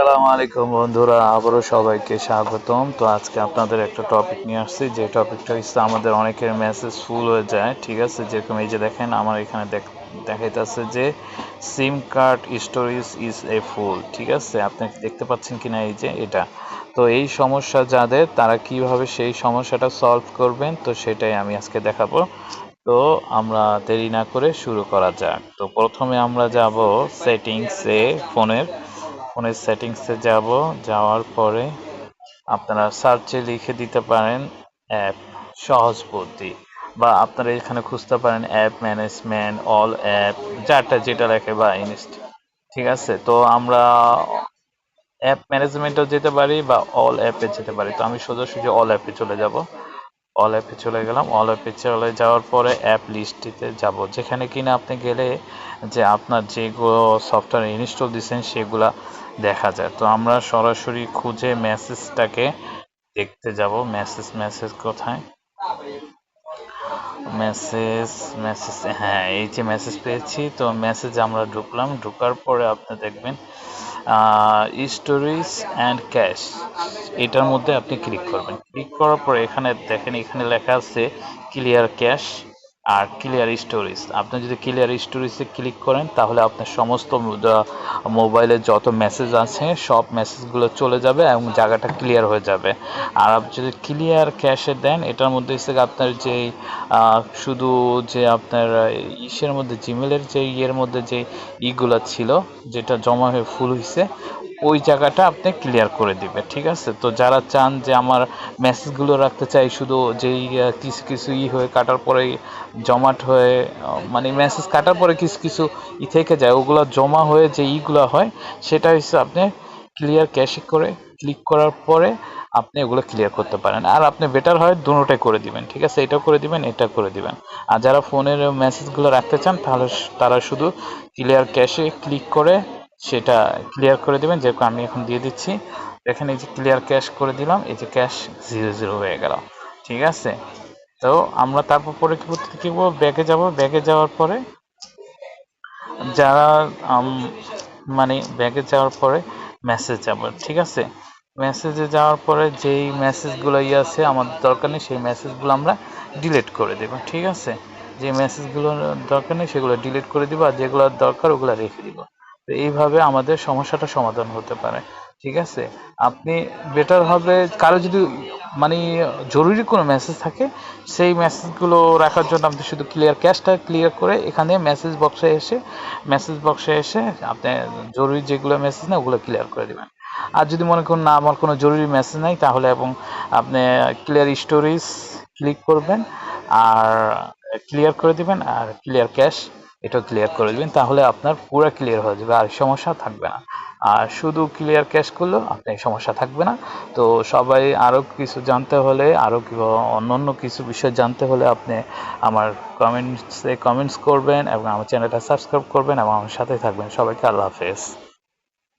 আসসালামু আলাইকুম বন্ধুরা, আবারও সবাইকে স্বাগতম। তো আজকে আপনাদের একটা টপিক নিয়ে আসছি। যে টপিকটা হচ্ছে আমাদের অনেকের মেসেজ ফুল হয়ে যায়, ঠিক আছে? যেরকম এই যে দেখেন, আমার এখানে দেখাইতেছে যে SIM card storage is a full ঠিক আছে? আপনি দেখতে পাচ্ছেন কিনা এই যে এটা? তো এই সমস্যা যাদের, তারা কীভাবে সেই সমস্যাটা সলভ করবেন? তো সেটাই আমি আজকে দেখাবো। তো আমরা দেরি না করে শুরু করা যাক। তো প্রথমে আমরা যাব সেটিংসে ফোনের। ফোনের সেটিংসে যাব। যাওয়ার পরে আপনারা সার্চে লিখে দিতে পারেন অ্যাপ সহজ বুদ্ধি বা আপনারা এখানে খুঁজতে পারেন অ্যাপ ম্যানেজমেন্ট, অল অ্যাপ, যারটা যেটা লেখে বা ইনস্ট। ঠিক আছে? তো আমরা অ্যাপ ম্যানেজমেন্টেও যেতে পারি বা অল অ্যাপে যেতে পারি। তো আমি সোজাসুজি অল অ্যাপে চলে যাব। অল অ্যাপে চলে গেলাম। অল অ্যাপে চলে যাওয়ার পরে অ্যাপ লিস্টটিতে যাব। যেখানে কিনা আপনি গেলে যে আপনার যেগুলো সফটওয়্যার ইনস্টল দিচ্ছেন সেগুলা দেখা যায়। তো আমরা সরাসরি খুঁজে মেসেজটাকে দেখতে যাব। মেসেজ মেসেজ কোথায়? মেসেজ মেসেজ হ্যাঁ এই যে মেসেজ পেয়েছি। তো মেসেজ আমরা ঢুকলাম। ঢুকার পরে আপনি দেখবেন স্টোরিজ অ্যান্ড ক্যাশ এটার মধ্যে আপনি ক্লিক করবেন। ক্লিক করার পরে এখানে দেখেন, এখানে লেখা আছে ক্লিয়ার ক্যাশ আর ক্লিয়ার স্টোরেজ আপনি যদি ক্লিয়ার স্টোরেজে ক্লিক করেন, তাহলে আপনার সমস্ত মোবাইলে যত মেসেজ আছে, সব মেসেজগুলো চলে যাবে এবং জায়গাটা ক্লিয়ার হয়ে যাবে। আর আপনি যদি ক্লিয়ার ক্যাশে দেন, এটার মধ্যে হচ্ছে আপনার যে শুধু যে আপনার ইসের মধ্যে জিমেলের যে ইয়ের মধ্যে যে ইগুলো ছিল, যেটা জমা হয়ে ফুল হয়েছে ওই জায়গাটা আপনি ক্লিয়ার করে দিবে ঠিক আছে? তো যারা চান যে আমার মেসেজগুলো রাখতে চাই, শুধু যেই কিছু কিছু ই হয়ে কাটার পরে জমাট হয়ে মানে মেসেজ কাটার পরে কিছু কিছু ই থেকে যায়, ওগুলো জমা হয়ে যে ইগুলো হয়, সেটা হচ্ছে আপনি ক্লিয়ার ক্যাশে করে ক্লিক করার পরে আপনি ওগুলো ক্লিয়ার করতে পারেন। আর আপনি বেটার হয় দুটোটাই করে দিবেন, ঠিক আছে? এটাও করে দিবেন, এটা করে দিবেন। আর যারা ফোনের মেসেজগুলো রাখতে চান, তাহলে তারা শুধু ক্লিয়ার ক্যাশে ক্লিক করে সেটা ক্লিয়ার করে দিবেন, যেরকম আমি এখন দিয়ে দিচ্ছি। দেখেন এই যে ক্লিয়ার ক্যাশ করে দিলাম, এই যে ক্যাশ জিরো জিরো হয়ে গেল। ঠিক আছে? তো আমরা তারপর পরে কি করতে কি করব ব্যাগে যাব ব্যাগে যাওয়ার পরে যারা মানে ব্যাগে যাওয়ার পরে মেসেজ যাব, ঠিক আছে? মেসেজে যাওয়ার পরে যেই মেসেজগুলো ইয়ে আছে, আমাদের দরকার নেই, সেই মেসেজগুলো আমরা ডিলিট করে দেবো, ঠিক আছে? যে মেসেজগুলো দরকার নেই, সেগুলো ডিলিট করে দিব, আর যেগুলো দরকার, ওগুলো রেখে দিব। তো এইভাবে আমাদের সমস্যাটা সমাধান হতে পারে, ঠিক আছে? আপনি বেটার হবে কারও যদি মানে জরুরি কোনো মেসেজ থাকে, সেই মেসেজগুলো রাখার জন্য আপনি শুধু ক্লিয়ার ক্যাশটা ক্লিয়ার করে এখানে মেসেজ বক্সে এসে মেসেজ বক্সে এসে আপনি জরুরি যেগুলো মেসেজ না ওগুলো ক্লিয়ার করে দেবেন। আর যদি মনে করুন না, আমার কোনো জরুরি মেসেজ নাই, তাহলে এবং আপনি ক্লিয়ার স্টোরিজ ক্লিক করবেন, আর ক্লিয়ার করে দিবেন, আর ক্লিয়ার ক্যাশ এটাও ক্লিয়ার করে দিবেন, তাহলে আপনার পুরো ক্লিয়ার হয়ে যাবে, আর সমস্যা থাকবে না। আর শুধু ক্লিয়ার ক্যাশ করলেও আপনার সমস্যা থাকবে না। তো সবাই আরও কিছু জানতে হলে আরও অন্য অন্য কিছু বিষয় জানতে হলে আপনি আমার কমেন্টসে কমেন্টস করবেন এবং আমার চ্যানেলটা সাবস্ক্রাইব করবেন এবং আমার সাথে থাকবেন। সবাইকে আল্লাহ হাফেজ।